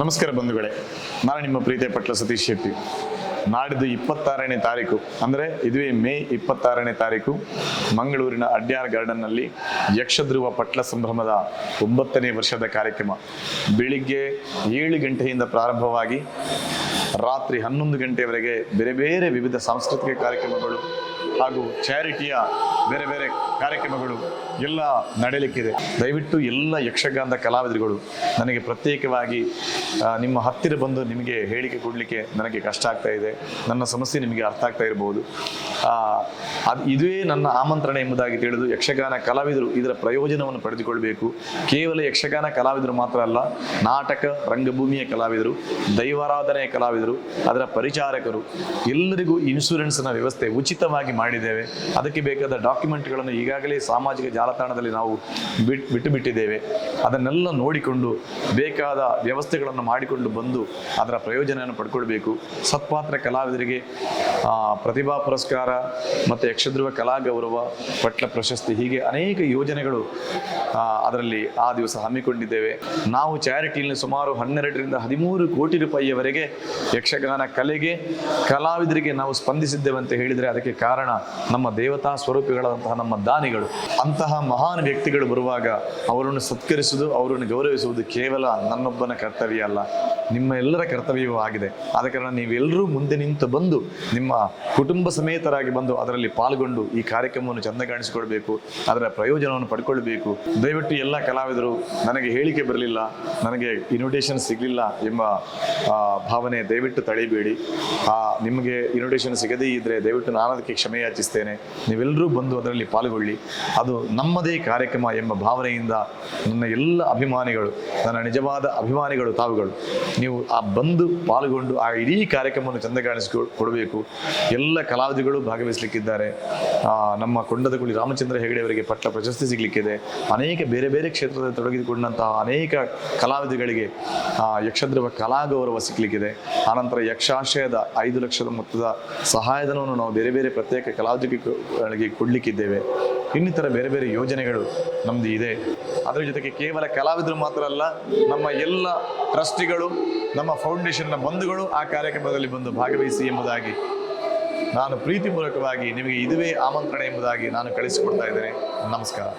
ನಮಸ್ಕಾರ ಬಂಧುಗಳೇ, ನಾನು ನಿಮ್ಮ ಪ್ರೀತಿಯ ಪಟ್ಲ ಸತೀಶ್ ಶೆಟ್ಟಿ. ನಾಡಿದ್ದು ಇಪ್ಪತ್ತಾರನೇ ತಾರೀಕು, ಅಂದರೆ ಇದುವೇ ಮೇ ಇಪ್ಪತ್ತಾರನೇ ತಾರೀಕು, ಮಂಗಳೂರಿನ ಅಡ್ಯಾರ್ ಗಾರ್ಡನ್ನಲ್ಲಿ ಯಕ್ಷಧ್ರುವ ಪಟ್ಲ ಸಂಭ್ರಮದ ಒಂಬತ್ತನೇ ವರ್ಷದ ಕಾರ್ಯಕ್ರಮ. ಬೆಳಿಗ್ಗೆ ಏಳು ಗಂಟೆಯಿಂದ ಪ್ರಾರಂಭವಾಗಿ ರಾತ್ರಿ ಹನ್ನೊಂದು ಗಂಟೆಯವರೆಗೆ ಬೇರೆ ಬೇರೆ ವಿವಿಧ ಸಾಂಸ್ಕೃತಿಕ ಕಾರ್ಯಕ್ರಮಗಳು ಹಾಗೂ ಚಾರಿಟಿಯ ಬೇರೆ ಬೇರೆ ಕಾರ್ಯಕ್ರಮಗಳು ಎಲ್ಲ ನಡೆಯಲಿಕ್ಕಿದೆ. ದಯವಿಟ್ಟು ಎಲ್ಲ ಯಕ್ಷಗಾನದ ಕಲಾವಿದರುಗಳು ನನಗೆ ಪ್ರತ್ಯೇಕವಾಗಿ ನಿಮ್ಮ ಹತ್ತಿರ ಬಂದು ನಿಮಗೆ ಹೇಳಿಕೆ ಕೊಡಲಿಕ್ಕೆ ನನಗೆ ಕಷ್ಟ ಆಗ್ತಾ ಇದೆ. ನನ್ನ ಸಮಸ್ಯೆ ನಿಮಗೆ ಅರ್ಥ ಆಗ್ತಾ ಇರಬಹುದು ಅದು ಇದುವೇ ನನ್ನ ಆಮಂತ್ರಣ ಎಂಬುದಾಗಿ ತಿಳಿದು ಯಕ್ಷಗಾನ ಕಲಾವಿದರು ಇದರ ಪ್ರಯೋಜನವನ್ನು ಪಡೆದುಕೊಳ್ಬೇಕು. ಕೇವಲ ಯಕ್ಷಗಾನ ಕಲಾವಿದರು ಮಾತ್ರ ಅಲ್ಲ, ನಾಟಕ, ರಂಗಭೂಮಿಯ ಕಲಾವಿದರು, ದೈವಾರಾಧನೆಯ ಕಲಾವಿದರು, ಅದರ ಪರಿಚಾರಕರು, ಎಲ್ಲರಿಗೂ ಇನ್ಶೂರೆನ್ಸ್ನ ವ್ಯವಸ್ಥೆ ಉಚಿತವಾಗಿ ಮಾಡಿದ್ದೇವೆ. ಅದಕ್ಕೆ ಬೇಕಾದ ಡಾಕ್ಯುಮೆಂಟ್ಗಳನ್ನು ಈಗಾಗಲೇ ಸಾಮಾಜಿಕ ಜಾಲತಾಣದಲ್ಲಿ ನಾವು ಬಿಟ್ ಬಿಟ್ಟು ಬಿಟ್ಟಿದ್ದೇವೆ ಅದನ್ನೆಲ್ಲ ನೋಡಿಕೊಂಡು ಬೇಕಾದ ವ್ಯವಸ್ಥೆಗಳನ್ನು ಮಾಡಿಕೊಂಡು ಬಂದು ಅದರ ಪ್ರಯೋಜನವನ್ನು ಪಡ್ಕೊಳ್ಬೇಕು. ಸತ್ಪಾತ್ರ ಕಲಾವಿದರಿಗೆ ಪ್ರತಿಭಾ ಪುರಸ್ಕಾರ ಮತ್ತು ಯಕ್ಷಧ್ರುವ ಕಲಾ ಗೌರವ ಪಟ್ಲ ಪ್ರಶಸ್ತಿ ಹೀಗೆ ಅನೇಕ ಯೋಜನೆಗಳು ಅದರಲ್ಲಿ ಆ ದಿವಸ ಹಮ್ಮಿಕೊಂಡಿದ್ದೇವೆ. ನಾವು ಚಾರಿಟಿಯಲ್ಲಿ ಸುಮಾರು ಹನ್ನೆರಡರಿಂದ ಹದಿಮೂರು ಕೋಟಿ ರೂಪಾಯಿಯವರೆಗೆ ಯಕ್ಷಗಾನ ಕಲೆಗೆ, ಕಲಾವಿದರಿಗೆ ನಾವು ಸ್ಪಂದಿಸಿದ್ದೇವೆ ಅಂತ ಹೇಳಿದರೆ ಅದಕ್ಕೆ ಕಾರಣ ನಮ್ಮ ದೇವತಾ ಸ್ವರೂಪಿಗಳಾದಂತಹ ನಮ್ಮ ದಾನಿಗಳು, ಅಂತಹ ಮಹಾನ್ ವ್ಯಕ್ತಿಗಳು ಬರುವಾಗ ಅವರನ್ನು ಸತ್ಕರಿಸುವುದು, ಅವರನ್ನು ಗೌರವಿಸುವುದು ಕೇವಲ ನನ್ನೊಬ್ಬನ ಕರ್ತವ್ಯ ಅಲ್ಲ. ನಿಮ್ಮ ಎಲ್ಲರ ಕರ್ತವ್ಯವೂ ಆಗಿದೆ. ಆದ ಕಾರಣ ನೀವೆಲ್ಲರೂ ಮುಂದೆ ನಿಂತು ಬಂದು ನಿಮ್ಮ ಕುಟುಂಬ ಸಮೇತರಾಗಿ ಬಂದು ಅದರಲ್ಲಿ ಪಾಲ್ಗೊಂಡು ಈ ಕಾರ್ಯಕ್ರಮವನ್ನು ಚೆಂದ ಕಾಣಿಸಿಕೊಳ್ಬೇಕು ಅದರ ಪ್ರಯೋಜನವನ್ನು ಪಡ್ಕೊಳ್ಬೇಕು. ದಯವಿಟ್ಟು ಎಲ್ಲ ಕಲಾವಿದರು ನನಗೆ ಹೇಳಿಕೆ ಬರಲಿಲ್ಲ ನನಗೆ ಇನ್ವಿಟೇಷನ್ ಸಿಗಲಿಲ್ಲ ಎಂಬ ಭಾವನೆ ದಯವಿಟ್ಟು ತಳಿಬೇಡಿ ಆ, ನಿಮಗೆ ಇನ್ವಿಟೇಷನ್ ಸಿಗದೇ ಇದ್ದರೆ ದಯವಿಟ್ಟು ನಾನು ಅದಕ್ಕೆ ಕ್ಷಮೆ ಯಾಚಿಸ್ತೇನೆ. ನೀವೆಲ್ಲರೂ ಬಂದು ಅದರಲ್ಲಿ ಪಾಲ್ಗೊಳ್ಳಿ. ಅದು ನಮ್ಮದೇ ಕಾರ್ಯಕ್ರಮ ಎಂಬ ಭಾವನೆಯಿಂದ ನನ್ನ ಎಲ್ಲ ಅಭಿಮಾನಿಗಳು ನನ್ನ ನಿಜವಾದ ಅಭಿಮಾನಿಗಳು ತಾವುಗಳು ನೀವು ಆ ಬಂದು ಪಾಲ್ಗೊಂಡು ಆ ಇಡೀ ಕಾರ್ಯಕ್ರಮವನ್ನು ಚಂದ ಕಾಣಿಸಿಕೊ ಕೊಡಬೇಕು ಎಲ್ಲ ಕಲಾವಿದಗಳು ಭಾಗವಹಿಸಲಿಕ್ಕಿದ್ದಾರೆ. ನಮ್ಮ ಕೊಂಡದಗುಳಿ ರಾಮಚಂದ್ರ ಹೆಗಡೆ ಅವರಿಗೆ ಪಟ್ಟ ಪ್ರಶಸ್ತಿ ಸಿಗಲಿಕ್ಕಿದೆ. ಅನೇಕ ಬೇರೆ ಬೇರೆ ಕ್ಷೇತ್ರದಲ್ಲಿ ತೊಡಗಿಕೊಂಡಂತಹ ಅನೇಕ ಕಲಾವಿದಗಳಿಗೆ ಆ, ಯಕ್ಷಧ್ರುವ ಕಲಾ ಗೌರವ ಸಿಗಲಿಕ್ಕಿದೆ ಆನಂತರ ಯಕ್ಷಾಶಯದ ಐದು ಲಕ್ಷದ ಮೊತ್ತದ ಸಹಾಯಧನವನ್ನು ನಾವು ಬೇರೆ ಬೇರೆ ಪ್ರತ್ಯೇಕ ಕಲಾವಿದರಿಗೆ ಕೊಡಲಿಕ್ಕಿದ್ದೇವೆ. ಇನ್ನಿತರ ಬೇರೆ ಬೇರೆ ಯೋಜನೆಗಳು ನಮ್ಮದು ಇದೆ. ಅದರ ಜೊತೆಗೆ ಕೇವಲ ಕಲಾವಿದರು ಮಾತ್ರ ಅಲ್ಲ, ನಮ್ಮ ಎಲ್ಲ ಟ್ರಸ್ಟಿಗಳು, ನಮ್ಮ ಫೌಂಡೇಶನ್ನ ಬಂಧುಗಳು ಆ ಕಾರ್ಯಕ್ರಮದಲ್ಲಿ ಬಂದು ಭಾಗವಹಿಸಿ ಎಂಬುದಾಗಿ ನಾನು ಪ್ರೀತಿಪೂರ್ವಕವಾಗಿ ನಿಮಗೆ ಇದುವೇ ಆಮಂತ್ರಣ ಎಂಬುದಾಗಿ ನಾನು ಕಳಿಸಿಕೊಡ್ತಾ ಇದ್ದೇನೆ. ನಮಸ್ಕಾರ.